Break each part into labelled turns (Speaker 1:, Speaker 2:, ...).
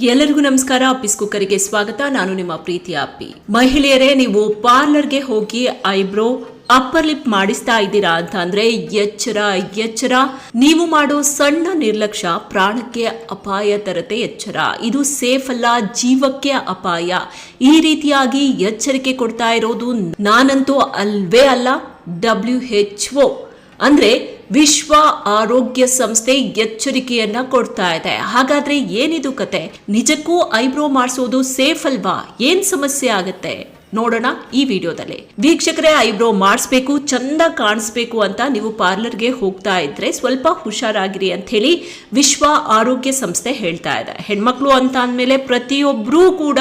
Speaker 1: ಎಲ್ಲರಿಗೂ ನಮಸ್ಕಾರ. ಅಪ್ಪಿಸ್ ಕುಕ್ಕರಿಗೆ ಸ್ವಾಗತ. ನಾನು ನಿಮ್ಮ ಪ್ರೀತಿಯ ಅಪ್ಪಿ ಮಹಿಳೆಯರೇ, ನೀವು ಪಾರ್ಲರ್ಗೆ ಹೋಗಿ ಐಬ್ರೋ, ಅಪ್ಪರ್ ಲಿಪ್ ಮಾಡಿಸ್ತಾ ಇದ್ದೀರಾ ಅಂತ ಅಂದ್ರೆ ಎಚ್ಚರ ಎಚ್ಚರ. ನೀವು ಮಾಡೋ ಸಣ್ಣ ನಿರ್ಲಕ್ಷ್ಯ ಪ್ರಾಣಕ್ಕೆ ಅಪಾಯ, ತರತೆ ಎಚ್ಚರ. ಇದು ಸೇಫ್ ಅಲ್ಲ, ಜೀವಕ್ಕೆ ಅಪಾಯ. ಈ ರೀತಿಯಾಗಿ ಎಚ್ಚರಿಕೆ ಕೊಡ್ತಾ ಇರೋದು ನಾನಂತೂ ಅಲ್ವೇ ಅಲ್ಲ ಡಬ್ಲ್ಯೂ ಎಚ್ ಒ ಅಂದ್ರೆ ವಿಶ್ವ ಆರೋಗ್ಯ ಸಂಸ್ಥೆ ಎಚ್ಚರಿಕೆಯನ್ನ ಕೊಡ್ತಾ ಇದೆ. ಹಾಗಾದ್ರೆ ಏನಿದು ಕತೆ? ನಿಜಕ್ಕೂ ಐಬ್ರೋ ಮಾಡಿಸೋದು ಸೇಫ್ ಅಲ್ವಾ? ಏನ್ ಸಮಸ್ಯೆ ಆಗತ್ತೆ? ನೋಡೋಣ ಈ ವಿಡಿಯೋದಲ್ಲಿ. ವೀಕ್ಷಕರೇ, ಐಬ್ರೋ ಮಾಡಿಸ್ಬೇಕು, ಚಂದ ಕಾಣಿಸ್ಬೇಕು ಅಂತ ನೀವು ಪಾರ್ಲರ್ಗೆ ಹೋಗ್ತಾ ಇದ್ರೆ ಸ್ವಲ್ಪ ಹುಷಾರಾಗಿರಿ ಅಂತ ಹೇಳಿ ವಿಶ್ವ ಆರೋಗ್ಯ ಸಂಸ್ಥೆ ಹೇಳ್ತಾ ಇದೆ. ಹೆಣ್ಮಕ್ಳು ಅಂತ ಅಂದ್ಮೇಲೆ ಪ್ರತಿಯೊಬ್ಬರೂ ಕೂಡ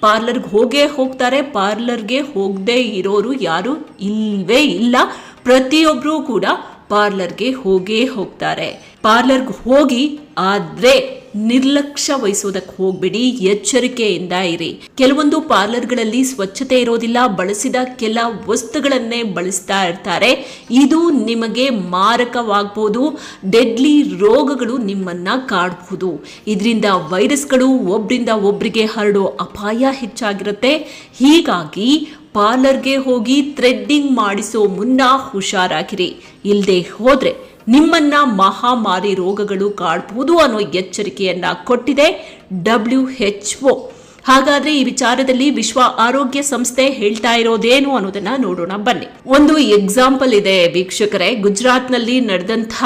Speaker 1: ಪಾರ್ಲರ್ಗೆ ಹೋಗೇ ಹೋಗ್ತಾರೆ. ಪಾರ್ಲರ್ಗೆ ಹೋಗದೆ ಇರೋರು ಯಾರು ಇಲ್ವೇ ಇಲ್ಲ. ಪ್ರತಿಯೊಬ್ಬರೂ ಕೂಡ ಪಾರ್ಲರ್ಗೆ ಹೋಗೇ ಹೋಗ್ತಾರೆ. ಪಾರ್ಲರ್ಗೆ ಹೋಗಿ ಆದ್ರೆ ನಿರ್ಲಕ್ಷ್ಯ ವಹಿಸೋದಕ್ಕೆ ಹೋಗ್ಬೇಡಿ, ಎಚ್ಚರಿಕೆಯಿಂದ ಇರಿ. ಕೆಲವೊಂದು ಪಾರ್ಲರ್ಗಳಲ್ಲಿ ಸ್ವಚ್ಛತೆ ಇರೋದಿಲ್ಲ, ಬಳಸಿದ ಕೆಲ ವಸ್ತುಗಳನ್ನೇ ಬಳಸ್ತಾ ಇರ್ತಾರೆ. ಇದು ನಿಮಗೆ ಮಾರಕವಾಗಬಹುದು ಡೆಡ್ಲಿ ರೋಗಗಳು ನಿಮ್ಮನ್ನ ಕಾಡಬಹುದು ಇದರಿಂದ ವೈರಸ್ಗಳು ಒಬ್ರಿಂದ ಒಬ್ರಿಗೆ ಹರಡೋ ಅಪಾಯ ಹೆಚ್ಚಾಗಿರುತ್ತೆ. ಹೀಗಾಗಿ ಪಾರ್ಲರ್ಗೆ ಹೋಗಿ ಥ್ರೆಡ್ಡಿಂಗ್ ಮಾಡಿಸೋ ಮುನ್ನ ಹುಷಾರಾಗಿರಿ. ಇಲ್ಲದೆ ಹೋದ್ರೆ ನಿಮ್ಮನ್ನ ಮಹಾಮಾರಿ ರೋಗಗಳು ಕಾಡಬಹುದು ಅನ್ನೋ ಎಚ್ಚರಿಕೆಯನ್ನ ಕೊಟ್ಟಿದೆ ಡಬ್ಲ್ಯೂ ಎಚ್ ಒ. ಹಾಗಾದ್ರೆ ಈ ವಿಚಾರದಲ್ಲಿ ವಿಶ್ವ ಆರೋಗ್ಯ ಸಂಸ್ಥೆ ಹೇಳ್ತಾ ಇರೋದೇನು ಅನ್ನೋದನ್ನ ನೋಡೋಣ ಬನ್ನಿ. ಒಂದು ಎಕ್ಸಾಂಪಲ್ ಇದೆ ವೀಕ್ಷಕರೇ. ಗುಜರಾತ್ನಲ್ಲಿ ನಡೆದಂತಹ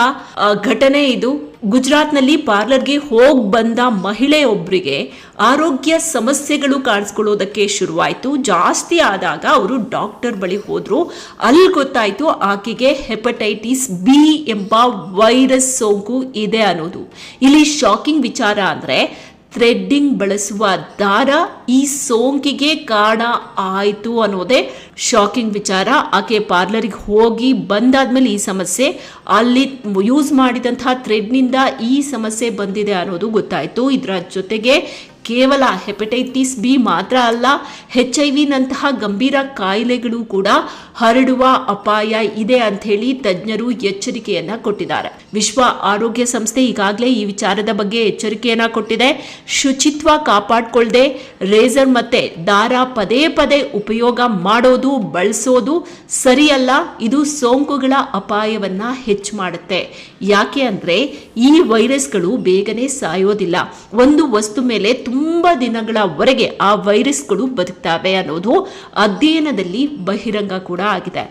Speaker 1: ಘಟನೆ ಇದು. ಗುಜರಾತ್ನಲ್ಲಿ ಪಾರ್ಲರ್ಗೆ ಹೋಗಿ ಬಂದ ಮಹಿಳೆಯೊಬ್ಬರಿಗೆ ಆರೋಗ್ಯ ಸಮಸ್ಯೆಗಳು ಕಾಣಿಸ್ಕೊಳ್ಳೋದಕ್ಕೆ ಶುರುವಾಯಿತು. ಜಾಸ್ತಿ ಆದಾಗ ಅವರು ಡಾಕ್ಟರ್ ಬಳಿ ಹೋದರು. ಅಲ್ಲಿ ಗೊತ್ತಾಯಿತು ಆಕೆಗೆ ಹೆಪಟೈಟಿಸ್ ಬಿ ಎಂಬ ವೈರಸ್ ಸೋಂಕು ಇದೆ ಅನ್ನೋದು. ಇಲ್ಲಿ ಶಾಕಿಂಗ್ ವಿಚಾರ ಅಂದ್ರೆ ಥ್ರೆಡ್ಡಿಂಗ್ ಬಳಸುವ ದಾರ ಈ ಸೋಂಕಿಗೆ ಕಾರಣ ಆಯಿತು ಅನ್ನೋದೇ ಶಾಕಿಂಗ್ ವಿಚಾರ. ಆಕೆ ಪಾರ್ಲರಿಗೆ ಹೋಗಿ ಬಂದಾದ್ಮೇಲೆ ಈ ಸಮಸ್ಯೆ, ಅಲ್ಲಿ ಯೂಸ್ ಮಾಡಿದಂತಹ ಥ್ರೆಡ್ನಿಂದ ಈ ಸಮಸ್ಯೆ ಬಂದಿದೆ ಅನ್ನೋದು ಗೊತ್ತಾಯಿತು. ಇದರ ಜೊತೆಗೆ ಕೇವಲ ಹೆಪಟೈಟಿಸ್ ಬಿ ಮಾತ್ರ ಅಲ್ಲ ಹೆಚ್ ಐ ವಿನಂತಹ ಗಂಭೀರ ಕಾಯಿಲೆಗಳು ಕೂಡ ಹರಡುವ ಅಪಾಯ ಇದೆ ಅಂತ ಹೇಳಿ ತಜ್ಞರು ಎಚ್ಚರಿಕೆಯನ್ನ ಕೊಟ್ಟಿದ್ದಾರೆ. ವಿಶ್ವ ಆರೋಗ್ಯ ಸಂಸ್ಥೆ ಈಗಾಗಲೇ ಈ ವಿಚಾರದ ಬಗ್ಗೆ ಎಚ್ಚರಿಕೆಯನ್ನ ಕೊಟ್ಟಿದೆ. ಶುಚಿತ್ವ ಕಾಪಾಡಿಕೊಳ್ಳದೆ ರೇಸರ್ ಮತ್ತೆ ದಾರ ಪದೇ ಪದೇ ಉಪಯೋಗ ಮಾಡೋದು, ಬಳಸೋದು ಸರಿಯಲ್ಲ, ಇದು ಸೋಂಕುಗಳ ಅಪಾಯವನ್ನ ಹೆಚ್ಚು ಮಾಡುತ್ತೆ. ಯಾಕೆ ಅಂದರೆ ಈ ವೈರಸ್ಗಳು ಬೇಗನೆ ಸಾಯೋದಿಲ್ಲ. ಒಂದು ವಸ್ತು ಮೇಲೆ ತುಂಬ ದಿನಗಳವರೆಗೆ ಆ ವೈರಸ್ಗಳು ಬದುಕ್ತವೆ ಅನ್ನೋದು ಅಧ್ಯಯನದಲ್ಲಿ ಬಹಿರಂಗ ಕೂಡ ಆಗಿದೆ.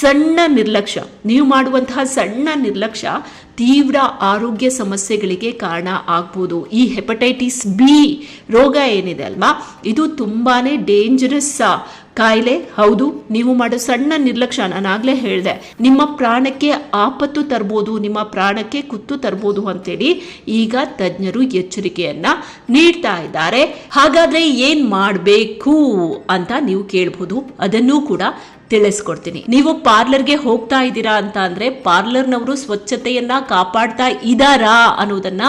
Speaker 1: ಸಣ್ಣ ನಿರ್ಲಕ್ಷ್ಯ, ನೀವು ಮಾಡುವಂತಹ ಸಣ್ಣ ನಿರ್ಲಕ್ಷ್ಯ ತೀವ್ರ ಆರೋಗ್ಯ ಸಮಸ್ಯೆಗಳಿಗೆ ಕಾರಣ ಆಗ್ಬೋದು. ಈ ಹೆಪಟೈಟಿಸ್ ಬಿ ರೋಗ ಏನಿದೆ ಅಲ್ವಾ? ಇದು ತುಂಬಾ ಡೇಂಜರಸ್ ಕಾಯಿಲೆ? ಹೌದು, ನೀವು ಮಾಡೋ ಸಣ್ಣ ನಿರ್ಲಕ್ಷ್ಯ ನಾನು ಆಗ್ಲೇ ಹೇಳಿದೆ, ನಿಮ್ಮ ಪ್ರಾಣಕ್ಕೆ ಆಪತ್ತು ತರ್ಬೋದು, ನಿಮ್ಮ ಪ್ರಾಣಕ್ಕೆ ಕುತ್ತು ತರ್ಬೋದು ಅಂತೇಳಿ ಈಗ ತಜ್ಞರು ಎಚ್ಚರಿಕೆಯನ್ನ ನೀಡ್ತಾ ಇದ್ದಾರೆ. ಹಾಗಾದ್ರೆ ಏನ್ ಮಾಡಬೇಕು ಅಂತ ನೀವು ಕೇಳಬಹುದು ಅದನ್ನೂ ಕೂಡ ತಿಳಿಸ್ಕೊಡ್ತೀನಿ. ನೀವು ಪಾರ್ಲರ್ಗೆ ಹೋಗ್ತಾ ಇದ್ದೀರಾ ಅಂತ ಅಂದ್ರೆ ಪಾರ್ಲರ್ನವರು ಸ್ವಚ್ಛತೆಯನ್ನ ಕಾಪಾಡ್ತಾ ಇದ್ದಾರಾ ಅನ್ನೋದನ್ನ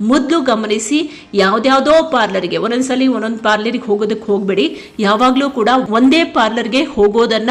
Speaker 1: ಮೊದಲು ಗಮನಿಸಿ. ಯಾವ್ದಾವುದೋ ಪಾರ್ಲರ್ಗೆ ಒಂದೊಂದ್ಸಲಿ ಒಂದೊಂದು ಪಾರ್ಲರ್ಗೆ ಹೋಗೋದಕ್ಕೆ ಹೋಗ್ಬೇಡಿ. ಯಾವಾಗಲೂ ಕೂಡ ಒಂದೇ ಪಾರ್ಲರ್ಗೆ ಹೋಗೋದನ್ನ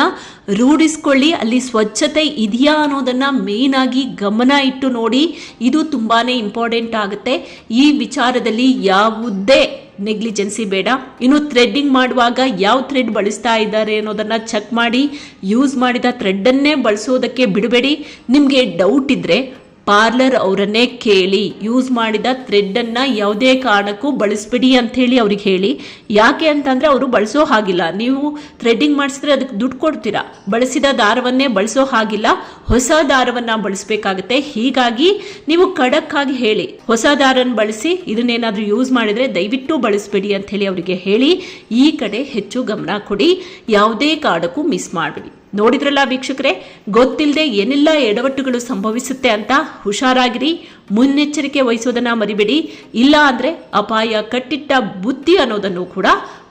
Speaker 1: ರೂಢಿಸ್ಕೊಳ್ಳಿ. ಅಲ್ಲಿ ಸ್ವಚ್ಛತೆ ಇದೆಯಾ ಅನ್ನೋದನ್ನ ಮೇನ್ ಆಗಿ ಗಮನ ಇಟ್ಟು ನೋಡಿ. ಇದು ತುಂಬಾನೇ ಇಂಪಾರ್ಟೆಂಟ್ ಆಗುತ್ತೆ. ಈ ವಿಚಾರದಲ್ಲಿ ಯಾವುದೇ ನೆಗ್ಲಿಜೆನ್ಸಿ ಬೇಡ. ಇನ್ನು ಥ್ರೆಡ್ಡಿಂಗ್ ಮಾಡುವಾಗ ಯಾವ ಥ್ರೆಡ್ ಬಳಸ್ತಾ ಇದ್ದಾರೆ ಅನ್ನೋದನ್ನು ಚೆಕ್ ಮಾಡಿ ಯೂಸ್ ಮಾಡಿದ ಥ್ರೆಡ್ಡನ್ನೇ ಬಳಸೋದಕ್ಕೆ ಬಿಡಬೇಡಿ. ನಿಮಗೆ ಡೌಟ್ ಇದ್ರೆ ಪಾರ್ಲರ್ ಅವರನ್ನೇ ಕೇಳಿ ಯೂಸ್ ಮಾಡಿದ ಥ್ರೆಡ್ಡನ್ನು ಯಾವುದೇ ಕಾರಣಕ್ಕೂ ಬಳಸಬೇಡಿ ಅಂತ ಹೇಳಿ ಅವ್ರಿಗೆ ಹೇಳಿ. ಯಾಕೆ ಅಂತಂದ್ರೆ ಅವರು ಬಳಸೋ ಹಾಗಿಲ್ಲ. ನೀವು ಥ್ರೆಡ್ಡಿಂಗ್ ಮಾಡಿಸಿದ್ರೆ ಅದಕ್ಕೆ ದುಡ್ಡು ಕೊಡ್ತೀರಾ? ಬಳಸಿದ ದಾರವನ್ನೇ ಬಳಸೋ ಹಾಗಿಲ್ಲ. ಹೊಸ ದಾರವನ್ನ ಬಳಸಬೇಕಾಗತ್ತೆ. ಹೀಗಾಗಿ ನೀವು ಖಡಕ್ಕಾಗಿ ಹೇಳಿ. ಹೊಸ ದಾರನ ಬಳಸಿ ಇದನ್ನೇನಾದರೂ ಯೂಸ್ ಮಾಡಿದ್ರೆ ದಯವಿಟ್ಟು ಬಳಸಬೇಡಿ ಅಂತ ಹೇಳಿ ಅವರಿಗೆ ಹೇಳಿ. ಈ ಕಡೆ ಹೆಚ್ಚು ಗಮನ ಕೊಡಿ. ಯಾವುದೇ ಕಾರಣಕ್ಕೂ ಮಿಸ್ ಮಾಡಬೇಡಿ. ನೋಡಿದ್ರಲ್ಲ ವೀಕ್ಷಕರೇ? ಗೊತ್ತಿಲ್ಲದೆ ಏನೆಲ್ಲ ಎಡವಟ್ಟುಗಳು ಸಂಭವಿಸುತ್ತೆ ಅಂತ ಹುಷಾರಾಗಿರಿ. ಮುನ್ನೆಚ್ಚರಿಕೆ ವಹಿಸೋದನ್ನ ಮರಿಬೇಡಿ. ಇಲ್ಲ ಅಂದ್ರೆ ಅಪಾಯ ಕಟ್ಟಿಟ್ಟ ಬುದ್ಧಿ ಅನ್ನೋದನ್ನು ಕೂಡ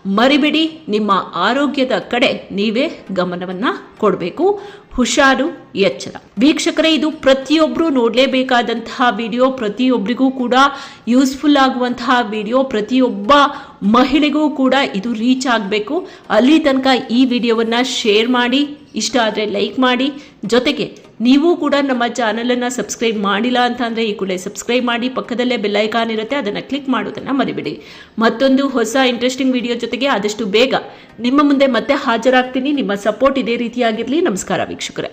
Speaker 1: ಮರಿಬೇಡಿ. ನಿಮ್ಮ ಆರೋಗ್ಯದ ಕಡೆ ನೀವೇ ಗಮನವನ್ನ ಕೊಡಬೇಕು. ಹುಷಾರು, ಎಚ್ಚರ. ವೀಕ್ಷಕರೇ, ಇದು ಪ್ರತಿಯೊಬ್ಬರು ನೋಡಲೇಬೇಕಾದಂತಹ ವಿಡಿಯೋ ಪ್ರತಿಯೊಬ್ಬರಿಗೂ ಕೂಡ ಯೂಸ್ಫುಲ್ ಆಗುವಂತಹ ವಿಡಿಯೋ, ಪ್ರತಿಯೊಬ್ಬ ಮಹಿಳೆಗೂ ಕೂಡ ಇದು ರೀಚ್ ಆಗಬೇಕು. ಅಲ್ಲಿ ತನಕ ಈ ವಿಡಿಯೋವನ್ನು ಶೇರ್ ಮಾಡಿ ಇಷ್ಟ ಆದರೆ ಲೈಕ್ ಮಾಡಿ. ಜೊತೆಗೆ ನೀವು ಕೂಡ ನಮ್ಮ ಚಾನಲನ್ನು ಸಬ್ಸ್ಕ್ರೈಬ್ ಮಾಡಿಲ್ಲ ಅಂತಂದರೆ ಈ ಕೂಡಲೇ ಸಬ್ಸ್ಕ್ರೈಬ್ ಮಾಡಿ. ಪಕ್ಕದಲ್ಲೇ ಬೆಲ್ಲೈಕಾನ್ ಇರುತ್ತೆ, ಅದನ್ನು ಕ್ಲಿಕ್ ಮಾಡೋದನ್ನು ಮರಿಬೇಡಿ. ಮತ್ತೊಂದು ಹೊಸ ಇಂಟ್ರೆಸ್ಟಿಂಗ್ ವಿಡಿಯೋ ಜೊತೆಗೆ ಆದಷ್ಟು ಬೇಗ ನಿಮ್ಮ ಮುಂದೆ ಮತ್ತೆ ಹಾಜರಾಗ್ತೀನಿ. ನಿಮ್ಮ ಸಪೋರ್ಟ್ ಇದೇ ರೀತಿಯಾಗಿರಲಿ. ನಮಸ್ಕಾರ ವೀಕ್ಷಕರೇ.